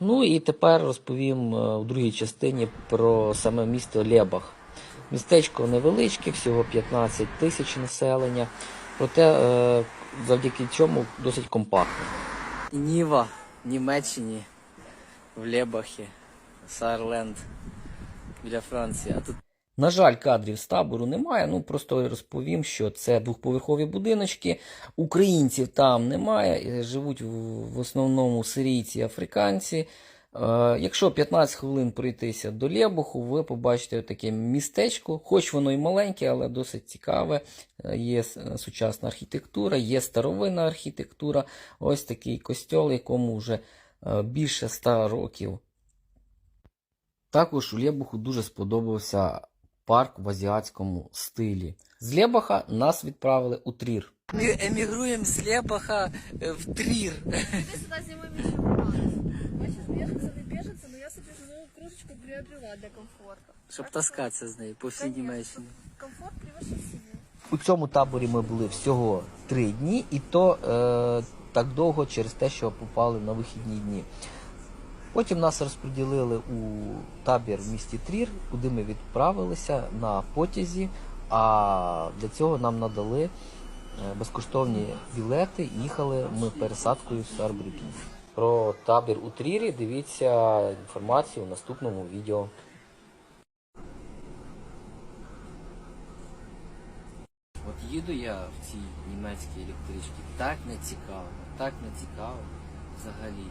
Ну і тепер розповім е, у другій частині про саме місто Лєбах. Містечко невеличке, всього 15 тисяч населення, проте е, завдяки цьому досить компактне. Ніва в Німеччині, в Лєбахі, Сарленд біля Франції. На жаль, кадрів з табору немає. Ну просто розповім, що це двохповерхові будиночки. Українців там немає. е, Живуть в, основному сирійці, африканці. Е, якщо 15 хвилин пройтися до Лєбуху, ви побачите таке містечко, хоч воно і маленьке, але досить цікаве. Е, Є сучасна архітектура, є старовинна архітектура. Ось такий костьол, якому вже більше ста років. Також у Лєбуху дуже сподобався парк в азіатському стилі. З Лєбаха нас відправили у Трір. Ми емігруємо з Лєбаха в Трір. Ты сюда зимой еще попалась. Мы сейчас беженцы, не беженцы, но я себе живую кружечку приобрела для комфорта. Щоб таскатися з нею по всій Конечно. Німеччині. Комфорт превыше всего. У цьому таборі ми були всього три дні, і то е, так довго через те, що попали на вихідні дні. Потім нас розподілили у табір в місті Трір, куди ми відправилися на потязі. А для цього нам надали е, безкоштовні білети. Їхали ми пересадкою в Сарбрюкен. Про табір у Трірі дивіться інформацію у наступному відео. От їду я в цій німецькій електричці, так не цікаво, так не цікаво взагалі.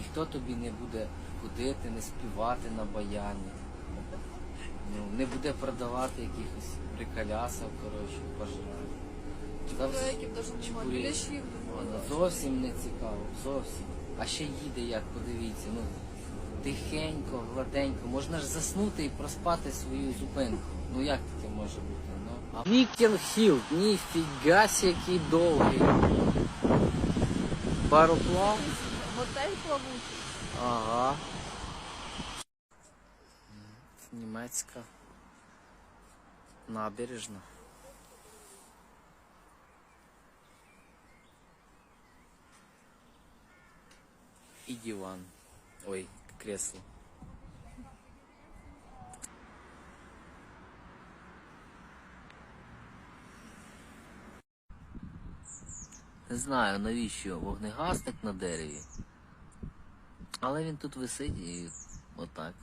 Ніхто тобі не буде ходити, не співати на баяні. Ну, не буде продавати якихось приколясів, коротше, немає. Зовсім не цікаво, зовсім. А ще їде як, подивіться, ну тихенько, гладенько, можна ж заснути і проспати свою зупинку. Ну як таке може бути? Ну? А Вікінг Хіл, ніфіга сі, який довгий. Пароплав? Готель плавучий. Ага. Німецька набережна. І диван. Ой, кресло. Не знаю, навіщо вогнегасник на дереві. Але він тут висить і отак.